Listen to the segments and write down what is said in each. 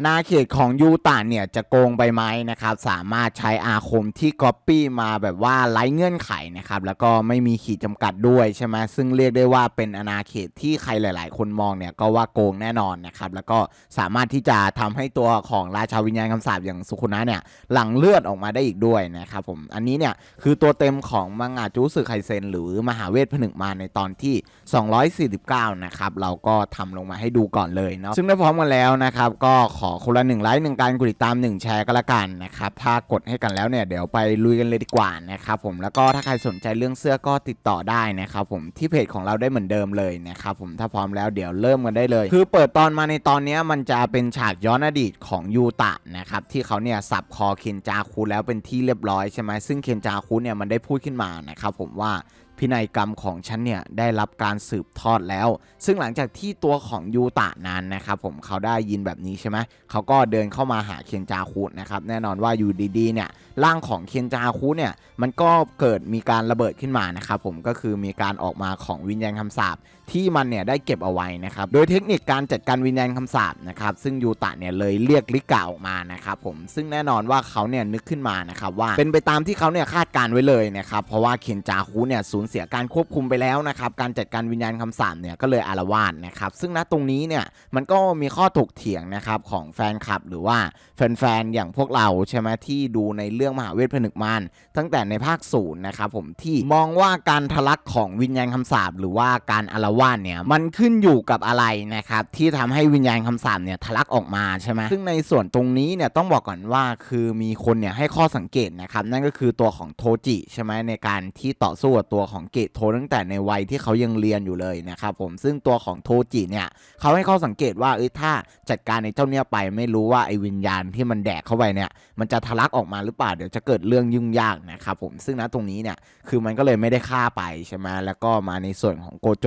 อาณาเขตของยูตะเนี่ยจะโกงใบไม้นะครับ สามารถใช้อาคมที่ก๊อปปี้มาแบบว่าไร้เงื่อนไขนะครับ แล้วก็ไม่มีขีดจำกัดด้วยใช่ไหมซึ่งเรียกได้ว่าเป็นอาณาเขตที่ใครหลาย ๆ คนมองเนี่ยก็ว่าโกงแน่นอนนะครับ แล้วก็สามารถที่จะทำให้ตัวของราชาวิญญาณคำสาปอย่างสุคุนะเนี่ยหลั่งเลือดออกมาได้อีกด้วยนะครับผมอันนี้เนี่ยคือตัวเต็มของมังงะจูสึไคเซนหรือมหาเวทผนึกมาในตอนที่ 249 นะครับเราก็ทำลงมาให้ดูก่อนเลยเนาะซึ่งได้พร้อมกันแล้วนะครับก็ขอคนละหนึ่งไลค์หนึ่งการกดติดตาม1แชร์ก็แล้วกันนะครับ ถ้ากดให้กันแล้วเนี่ยเดี๋ยวไปลุยกันเลยดีกว่านะครับผมแล้วก็ถ้าใครสนใจเรื่องเสื้อก็ติดต่อได้นะครับผมที่เพจของเราได้เหมือนเดิมเลยนะครับผมถ้าพร้อมแล้วเดี๋ยวเริ่มกันได้เลย คือเปิดตอนมาในตอนนี้มันจะเป็นฉากย้อนอดีตของยูตะนะครับที่เขาเนี่ยสับคอเคนจาคุแล้วเป็นที่เรียบร้อยใช่ไหมซึ่งเคนจาคุเนี่ยมันได้พูดขึ้นมานะครับผมว่า พินัยกรรมของฉันเนี่ยได้รับการสืบทอดแล้ว ซึ่งหลังจากที่ตัวของยูตะนั้นนะครับผมเขาได้ยินแบบนี้ใช่ไหมเขาก็เดินเข้ามาหาเคียนจาคุนะครับแน่นอนว่าอยู่ดีๆเนี่ยร่างของเคียนจาคุเนี่ยมันก็เกิดมีการระเบิดขึ้นมานะครับผมก็คือมีการออกมาของวิญญาณคำสาปที่มันเนี่ยได้เก็บเอาไว้นะครับโดยเทคนิคการจัดการวิญญาณคำสาปนะครับซึ่งยูตะเนี่ยเลยเรียกลิกาออกมานะครับผมซึ่งแน่นอนว่าเขาเนี่ยนึกขึ้นมานะครับว่าเป็นไปตามที่เขาเนี่ยคาดการไว้เลยนะครับเพราะว่าเคียนจาคุเนี่ยสูญเสียการควบคุมไปแล้วนะครับการจัดการวิญญาณคำสาปเนี่ยก็เลยอารวาสนะครับซึ่งณตรงนี้เนี่ยมันก็มีข้อถกเถียงนะครับของแฟนคลับหรือว่าแฟนๆอย่างพวกเราใช่ไหมที่ดูในเรื่องมหาเวทผนึกมารตั้งแต่ในภาคศูนย์นะครับผมที่มองว่าการทะลักของวิญญาณคำสาปหรือว่าการอารวาสเนี่ยมันขึ้นอยู่กับอะไรนะครับที่ทำให้วิญญาณคำสาปเนี่ยทะลักออกมาใช่ไหมซึ่งในส่วนตรงนี้เนี่ยต้องบอกก่อนว่าคือมีคนเนี่ยให้ข้อสังเกตนะครับนั่นก็คือตัวของโทจิใช่ไหมในการที่ต่อสู้กับตัวของเกตโทตั้งแต่ในวัยที่เขายังเรียนอยู่เลยนะครับผมซึ่งตัวของโทจิเนี่ยเขาให้ข้อสังเกตว่าเอ้ยถ้าจัดการในเจ้าเนี่ยไปไม่รู้ว่าไอ้วิญญาณที่มันแดกเข้าไปเนี่ยมันจะทะลักออกมาหรือเปล่าเดี๋ยวจะเกิดเรื่องยุ่งยากนะครับผมซึ่งณตรงนี้เนี่ยคือมันก็เลยไม่ได้ฆ่าไปใช่ไหมแล้วก็มาในส่วนของโกโจ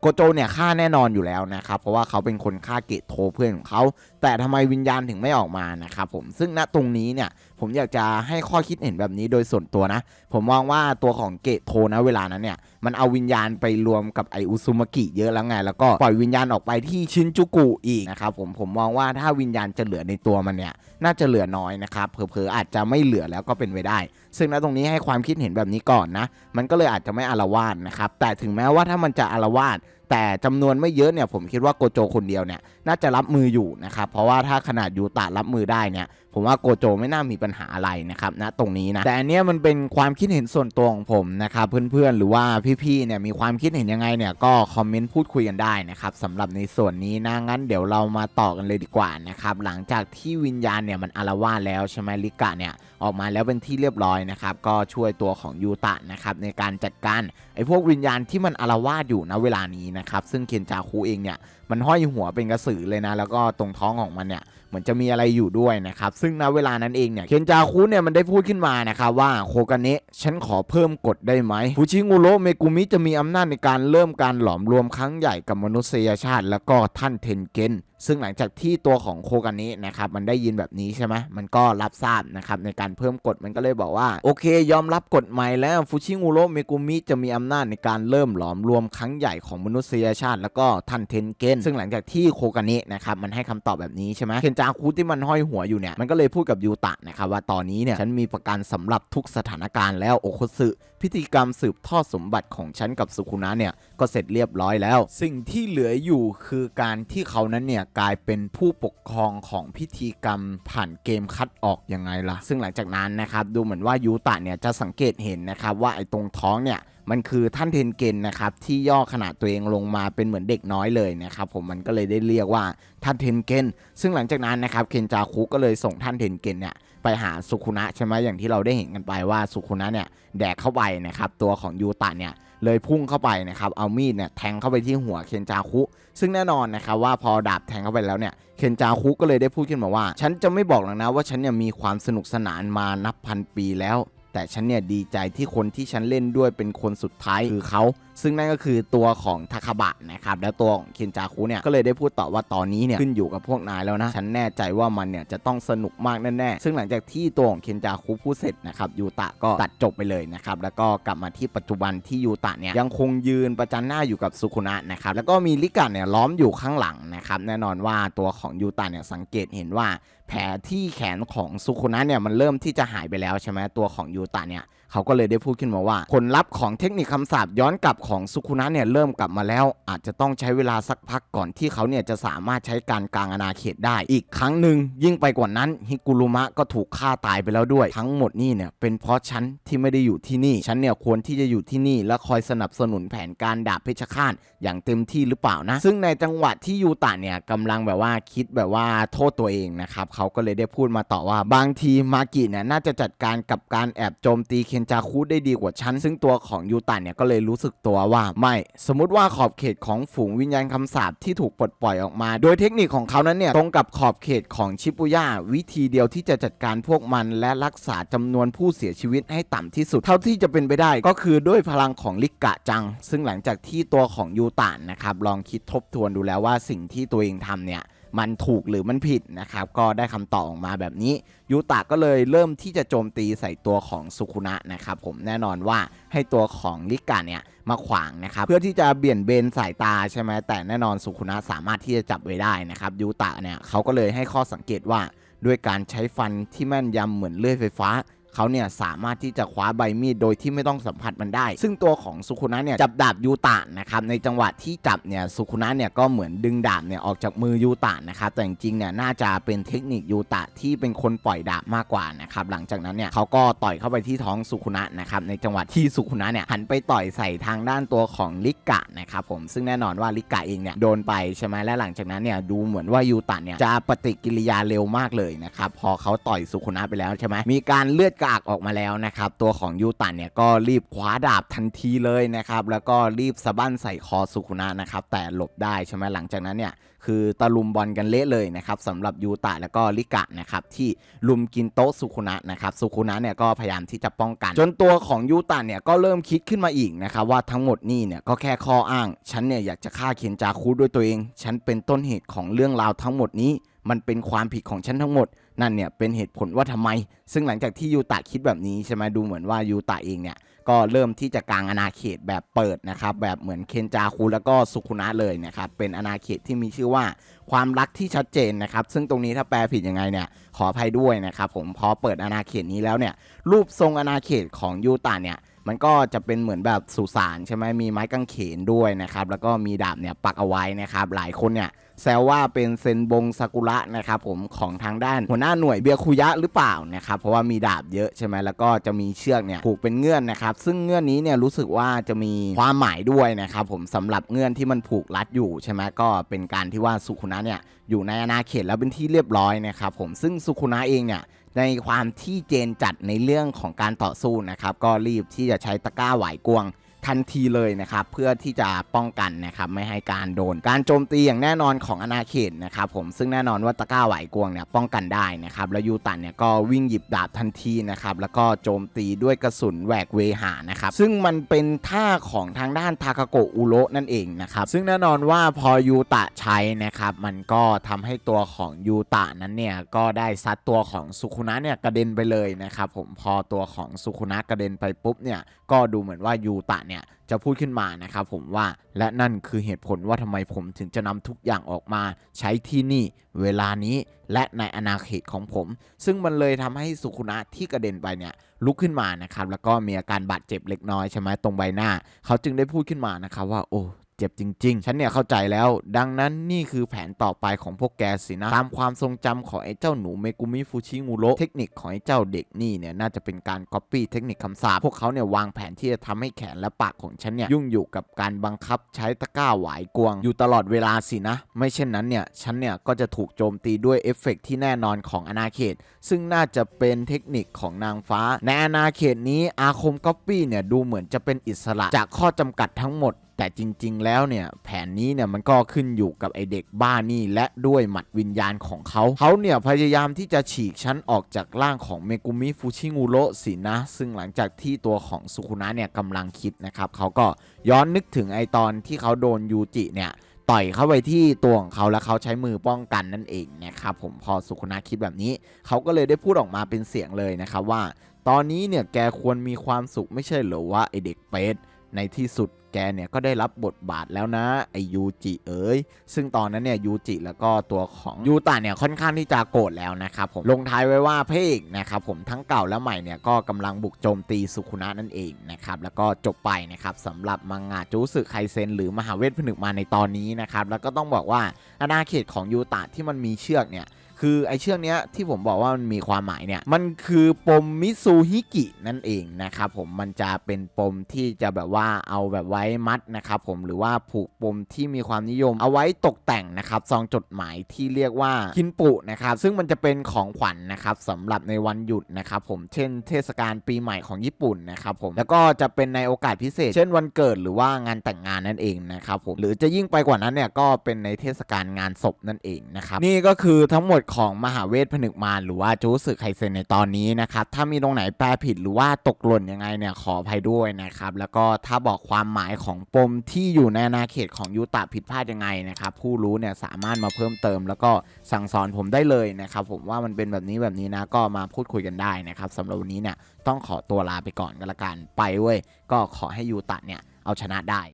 โกโจเนี่ยฆ่าแน่นอนอยู่แล้วนะครับเพราะว่าเขาเป็นคนฆ่าเกตโทเพื่อนของเขาแต่ทำไมวิญญาณถึงไม่ออกมานะครับผมซึ่งณตรงนี้เนี่ย ผมอยากจะให้ข้อคิดเห็นแบบนี้โดยส่วนตัวนะ ผมมองว่าตัวของเกตโทนะเวลานั้นเนี่ย มันเอาวิญญาณไปรวมกับไออุซุมากิเยอะแล้วไง แล้วก็ปล่อยวิญญาณออกไปที่ชินจูกุอีกนะครับผมผมมองว่าถ้าวิญญาณจะเหลือในตัวมันเนี่ย น่าจะเหลือน้อยนะครับเผลอๆอาจจะไม่เหลือแล้วก็เป็นไปได้ ซึ่งณตรงนี้ให้ความคิดเห็นแบบนี้ก่อนนะ มันก็เลยอาจจะไม่อารวาสนะครับแต่ถึงแม้ว่าถ้ามันจะอารวาสแต่จำนวนไม่เยอะเนี่ยผมคิดว่าโกโจคนเดียวเนี่ยน่าจะรับมืออยู่นะครับเพราะว่าถ้าขนาดยูตะรับมือได้เนี่ยผมว่าโกโจไม่น่ามีปัญหาอะไรนะครับณตรงนี้นะแต่อันเนี้ยมันเป็นความคิดเห็นส่วนตัวของผมนะครับเพื่อนๆหรือว่าพี่ๆเนี่ยมีความคิดเห็นยังไงเนี่ยก็คอมเมนต์พูดคุยกันได้นะครับสำหรับในส่วนนี้นะงั้นเดี๋ยวเรามาต่อกันเลยดีกว่านะครับหลังจากที่วิญญาณเนี่ยมันอารวาสแล้วใช่ไหมลิกะเนี่ยออกมาแล้วเป็นที่เรียบร้อยนะครับก็ช่วยตัวของยูตะนะครับในการจัดการไอ้พวกวิญญาณที่มันอารวาสอยู่ณเวลานี้นะครับซึ่งเคนจาคุเองเนี่ยมันห้อยหัวเป็นกระสือเลยนะแล้วก็ตรงท้องของมันเนี่ยเหมือนจะมีอะไรอยู่ด้วยนะครับซึ่งณเวลานั้นเองเนี่ยเคนจาคุเนี่ยมันได้พูดขึ้นมานะครับว่าโคกาเนะฉันขอเพิ่มกฎได้ไหมฟูชิงูโรเมกุมิจะมีอำนาจในการเริ่มการหลอมรวมครั้งใหญ่กับมนุษยชาติ แล้วก็ท่านเทนเกน ซึ่งหลังจากที่ตัวของโคกาเนะนะครับมันได้ยินแบบนี้ใช่ไหมมันก็รับทราบนะครับในการเพิ่มกฎมันก็เลยบอกว่า โอเค ยอมรับกฎใหม่แล้วฟูชิงูโรเมกุมิจะมีอำนาจในการเริ่มหลอมรวมครั้งใหญ่ของมนุษยชาติ แล้วก็ท่านเทนเกนซึ่งหลังจากที่โคกาเนะนะครับมันให้คำตอบแบบนี้ใช่ไหมเคนจาคุที่มันห้อยหัวอยู่เนี่ยมันก็เลยพูดกับยูตะนะครับว่าตอนนี้เนี่ยฉันมีประกันสำหรับทุกสถานการณ์แล้วโอโคสึพิธีกรรมสืบทอดสมบัติของฉันกับสุคุนะเนี่ยก็เสร็จเรียบร้อยแล้ว สิ่งที่เหลืออยู่คือการที่เขานั้นเนี่ยกลายเป็นผู้ปกครองของพิธีกรรมผ่านเกมคัดออกยังไงล่ะ ซึ่งหลังจากนั้นนะครับดูเหมือนว่ายูตะเนี่ยจะสังเกตเห็นนะครับว่าไอ้ตรงท้องเนี่ย มันคือท่านเทนเกนนะครับที่ย่อขนาดตัวเองลงมาเป็นเหมือนเด็กน้อยเลยนะครับผมมันก็เลยได้เรียกว่าท่านเทนเกนซึ่งหลังจากนั้นนะครับเคนจาคุก็เลยส่งท่านเทนเกนเนี่ยไปหาสุคุนะใช่ไหมอย่างที่เราได้เห็นกันไปว่าสุคุนะเนี่ยแดกเข้าไปนะครับตัวของยูตะเนี่ยเลยพุ่งเข้าไปนะครับเอามีดเนี่ยแทงเข้าไปที่หัวเคนจาคุ ซึ่งแน่นอนนะครับว่าพอดาบแทงเข้าไปแล้วเนี่ยเคนจาคุก็เลยได้พูดขึ้นมาว่า ฉันจะไม่บอกหรอกนะว่าฉันเนี่ยมีความสนุกสนานมานับพันปีแล้ว แต่ฉันเนี่ยดีใจที่คนที่ฉันเล่นด้วยเป็นคนสุดท้ายคือเขาซึ่งนั่นก็คือตัวของทาคาบะนะครับและตัวของเคนจาคุเนี่ยก็เลยได้พูดต่อว่าตอนนี้เนี่ยขึ้นอยู่กับพวกนายแล้วนะ ฉันแน่ใจว่ามันเนี่ยจะต้องสนุกมากแน่ๆซึ่งหลังจากที่ตัวของเคนจาคุพูดเสร็จนะครับยูตะก็ตัดจบไปเลยนะครับแล้วก็กลับมาที่ปัจจุบันที่ยูตะเนี่ยยังคงยืนประจันหน้าอยู่กับสุคุนะนะครับแล้วก็มีลิกะเนี่ยล้อมอยู่ข้างหลังนะครับแน่นอนว่าตัวของยูตะเนี่ยสังเกตเห็นว่า แผลที่แขนของสุคุนะเนี่ยมันเริ่มที่จะหายไปแล้วใช่ไหมตัวของยูตะเนี่ยเขาก็เลยได้พูดขึ้นมาว่า ผลลัพธ์ของเทคนิคคำสาปย้อนกลับของสุคุนะเนี่ยเริ่มกลับมาแล้ว อาจจะต้องใช้เวลาสักพักก่อนที่เขาเนี่ยจะสามารถใช้การกลางอาณาเขตได้ อีกครั้งหนึ่งยิ่งไปกว่านั้นฮิกุรุมะก็ถูกฆ่าตายไปแล้วด้วย ทั้งหมดนี่เนี่ยเป็นเพราะฉันที่ไม่ได้อยู่ที่นี่ฉันเนี่ยควรที่จะอยู่ที่นี่และคอยสนับสนุนแผนการดาบเพชฌฆาตอย่างเต็มที่หรือเปล่านะ ซึ่งในจังหวะที่ยูตะเนี่ยกำลังแบบว่าคิดแบบว่าโทษตัวเองนะครับเขาก็เลยได้พูดมาต่อว่า บางทีมากิเนี่ยน่าจะจัดการกับการแอบโจมตีเคนจาคุได้ดีกว่าฉัน ซึ่งตัวของยูตะเนี่ยก็เลยรู้สึกตัวว่าไม่ สมมติว่าขอบเขตของฝูงวิญญาณคำสาปที่ถูกปลดปล่อยออกมา โดยเทคนิคของเขานั้นเนี่ยตรงกับขอบเขตของชิปุย่าวิธีเดียวที่จะจัดการพวกมันและรักษาจำนวนผู้เสียชีวิตให้ต่ำที่สุด เท่าที่จะเป็นไปได้ก็คือด้วยพลังของลิกะจัง ซึ่งหลังจากที่ตัวของยูตะนะครับลองคิดทบทวนดูแล้วว่าสิ่งที่ตัวเองทำเนี่ย มันถูกหรือมันผิดนะครับ ก็ได้คำตอบออกมาแบบนี้ ยูตะก็เลยเริ่มที่จะโจมตีใส่ตัวของสุคุนะนะครับผมแน่นอนว่าให้ตัวของลิกะเนี่ยมาขวางนะครับ เพื่อที่จะเบี่ยนเบนสายตาใช่ไหมแต่แน่นอนสุคุนะสามารถที่จะจับไว้ได้นะครับยูตะเนี่ยเขาก็เลยให้ข้อสังเกตว่าด้วยการใช้ฟันที่แม่นยำเหมือนเลื่อยไฟฟ้า เขาเนี่ยสามารถที่จะคว้าใบมีดโดยที่ไม่ต้องสัมผัสมันได้ ซึ่งตัวของสุคุนะเนี่ยจับดาบยูตะนะครับในจังหวะที่จับเนี่ยสุคุนะเนี่ยก็เหมือนดึงดาบเนี่ยออกจากมือยูตะนะครับแต่จริงๆเนี่ยน่าจะเป็นเทคนิคยูตะที่เป็นคนปล่อยดาบมากกว่านะครับหลังจากนั้นเนี่ยเขาก็ต่อยเข้าไปที่ท้องสุคุนะนะครับในจังหวะที่สุคุนะเนี่ยหันไปต่อยใส่ทางด้านตัวของลิกะนะครับผมซึ่งแน่นอนว่าลิกะเองเนี่ยโดนไปใช่ไหมและหลังจากนั้นเนี่ยดูเหมือนว่ายูตะเนี่ยจะปฏิกิริยาเร็วมากเลยนะครับพอเขาต่อยสุคุนะไปแล้วใช่ไหมมีการเลือดกากออกมาแล้วนะครับ ตัวของยูตะเนี่ยก็รีบคว้าดาบทันทีเลยนะครับ แล้วก็รีบสะบั้นใส่คอสุคุนะนะครับ แต่หลบได้ใช่ไหมหลังจากนั้นเนี่ยคือตะลุมบอลกันเละเลยนะครับสำหรับยูตะแล้วก็ลิกะนะครับที่ลุมกินโต๊ะสุคุนะนะครับสุคุนะเนี่ยก็พยายามที่จะป้องกัน จนตัวของยูตะเนี่ยก็เริ่มคิดขึ้นมาอีกนะครับว่าทั้งหมดนี่เนี่ยก็แค่ข้ออ้าง ฉันเนี่ยอยากจะฆ่าเคียนจาคุด้วยตัวเอง ฉันเป็นต้นเหตุของเรื่องราวทั้งหมดนี้ มันเป็นความผิดของฉันทั้งหมดนั่นเนี่ยเป็นเหตุผลว่าทำไม ซึ่งหลังจากที่ยูตะคิดแบบนี้ใช่ไหมดูเหมือนว่ายูตะเองเนี่ยก็เริ่มที่จะกางอาณาเขตแบบเปิดนะครับแบบเหมือนเคนจาคุแล้วก็สุคุนะเลยนะครับเป็นอาณาเขตที่มีชื่อว่าความรักที่ชัดเจนนะครับซึ่งตรงนี้ถ้าแปลผิดยังไงเนี่ยขออภัยด้วยนะครับผมพอเปิดอาณาเขตนี้แล้วเนี่ยรูปทรงอาณาเขตของยูตะเนี่ยมันก็จะเป็นเหมือนแบบสุสานใช่ไหมมีไม้กางเขนด้วยนะครับแล้วก็มีดาบเนี่ยปักเอาไว้นะครับหลายคนเนี่ย แซวว่าเป็นเซนบงซากุระนะครับผมของทางด้านหัวหน้าหน่วยเบียคุยะหรือเปล่านะครับเพราะว่ามีดาบเยอะใช่ไหมแล้วก็จะมีเชือกเนี่ยผูกเป็นเงื่อนนะครับซึ่งเงื่อนนี้เนี่ยรู้สึกว่าจะมีความหมายด้วยนะครับผมสำหรับเงื่อนที่มันผูกรัดอยู่ใช่ไหมก็เป็นการที่ว่าสุคุนะเนี่ยอยู่ในอาณาเขตแล้วเป็นที่เรียบร้อยนะครับผมซึ่งสุคุนะเองเนี่ยในความที่เจนจัดในเรื่องของการต่อสู้นะครับก็รีบที่จะใช้ตะกร้าไหวกวง ทันทีเลยนะครับเพื่อที่จะป้องกันนะครับไม่ให้การโดน การโจมตีอย่างแน่นอนของอาณาเขตนะครับผมซึ่งแน่นอนว่าตะก้าไหวกวงเนี่ยป้องกันได้นะครับแล้วยูตันเนี่ยก็วิ่งหยิบดาบทันทีนะครับแล้วก็โจมตีด้วยกระสุนแหวกเวหานะครับซึ่งมันเป็นท่าของทางด้านทาคาโกอุโรนั่นเองนะครับซึ่งแน่นอนว่าพอยูตะใช้นะครับมันก็ทำให้ตัวของยูตะนั้นเนี่ยก็ได้ซัดตัวของสุคุนะเนี่ยกระเด็นไปเลยนะครับผมพอตัวของสุคุนะกระเด็นไปปุ๊บเนี่ยก็ดูเหมือนว่ายูตะเนี่ยจะพูดขึ้นมานะครับผมว่าและนั่นคือเหตุผลว่าทำไมผมถึงจะนำทุกอย่างออกมา ใช้ที่นี่เวลานี้และในอนาเขตของผม ซึ่งมันเลยทำให้สุขุนะที่กระเด็นไปเนี่ยลุกขึ้นมานะครับแล้วก็มีอาการบาดเจ็บเล็กน้อยใช่ไหมตรงใบหน้า เขาจึงได้พูดขึ้นมานะครับว่าโอ้ เจ็บจริง ๆ ฉันเนี่ยเข้าใจแล้ว ดังนั้นนี่คือแผนต่อไปของพวกแกสินะ ตามความทรงจำของไอ้เจ้าหนูเมกุมิฟูชิงูโรเทคนิคของไอ้เจ้าเด็กนี่เนี่ยน่าจะเป็นการก๊อปปี้เทคนิคคำสาปพวกเขาเนี่ยวางแผนที่จะทำให้แขนและปากของฉันเนี่ยยุ่งอยู่กับการบังคับใช้ตะกร้าหวายกวง อยู่ตลอดเวลาสินะ ไม่เช่นนั้นเนี่ยฉันเนี่ยก็จะถูกโจมตีด้วยเอฟเฟกต์ที่แน่นอนของอาณาเขต ซึ่งน่าจะเป็นเทคนิคของนางฟ้า ในอาณาเขตนี้อาคมก๊อปปี้เนี่ยดูเหมือนจะเป็นอิสระจากข้อจำกัดทั้งหมด แต่จริง ๆ แล้วเนี่ยแผนนี้เนี่ยมันก็ขึ้นอยู่กับไอเด็กบ้านี่และด้วยหมัดวิญญาณของเขา เขาเนี่ยพยายามที่จะฉีกชั้นออกจากร่างของเมกุมิฟูชิงูโรสินะ ซึ่งหลังจากที่ตัวของสุคุนะเนี่ยกำลังคิดนะครับเขาก็ย้อนนึกถึงไอตอนที่เขาโดนยูจิเนี่ยต่อยเข้าไปที่ตัวของเขาแล้วเขาใช้มือป้องกันนั่นเองนะครับผมพอสุคุนะคิดแบบนี้ เขาก็เลยได้พูดออกมาเป็นเสียงเลยนะครับว่า ตอนนี้เนี่ยแกควรมีความสุขไม่ใช่เหรอว่าไอเด็กเป็ด ในที่สุดแกเนี่ยก็ได้รับบทบาทแล้วนะไอยูจิเอ๋ยซึ่งตอนนั้นเนี่ยยูจิแล้วก็ตัวของยูตะเนี่ยค่อนข้างที่จะโกรธแล้วนะครับผมลงท้ายไว้ว่าพระเอกนะครับผมทั้งเก่าและใหม่เนี่ยก็กำลังบุกโจมตีสุคุนะนั่นเองนะครับแล้วก็จบไปนะครับสำหรับมังงะจูสึไคเซนหรือมหาเวทผนึกมาในตอนนี้นะครับแล้วก็ต้องบอกว่าอาณาเขตของยูตะที่มันมีเชือกเนี่ย คือไอเชือกเนี้ยที่ผมบอกว่ามันมีความหมายเนี่ยมันคือปมมิซูฮิกินั่นเองนะครับผมมันจะเป็นปมที่จะแบบว่าเอาแบบไว้มัดนะครับผมหรือว่าผูกปมที่มีความนิยม เอาไว้ตกแต่งนะครับซองจดหมายที่เรียกว่าคินปุนะครับซึ่งมันจะเป็นของขวัญนะครับสำหรับในวันหยุดนะครับผมเช่นเทศกาลปีใหม่ของญี่ปุ่นนะครับผมแล้วก็จะเป็นในโอกาสพิเศษ เช่นวันเกิดหรือว่างานแต่งงานนั่นเองนะครับผมหรือจะยิ่งไปกว่านั้นเนี่ยก็เป็นในเทศกาลงานศพนั่นเองนะครับนี่ก็คือทั้งหมดของมหาเวทผนึกมารหรือว่าจูสึไคเซนในตอนนี้นะครับ ถ้ามีตรงไหนแปลผิดหรือว่าตกหล่นยังไงเนี่ยขออภัยด้วยนะครับ แล้วก็ถ้าบอกความหมายของปมที่อยู่ในอาณาเขตของยูตะผิดพลาดยังไงนะครับ ผู้รู้เนี่ยสามารถมาเพิ่มเติม แล้วก็สั่งสอนผมได้เลยนะครับ ผมว่ามันเป็นแบบนี้แบบนี้นะก็มาพูดคุยกันได้นะครับสำหรับวันนี้เนี่ยต้องขอตัวลาไปก่อนกันละกันไปเว้ยก็ขอให้ยูตะเนี่ยเอาชนะได้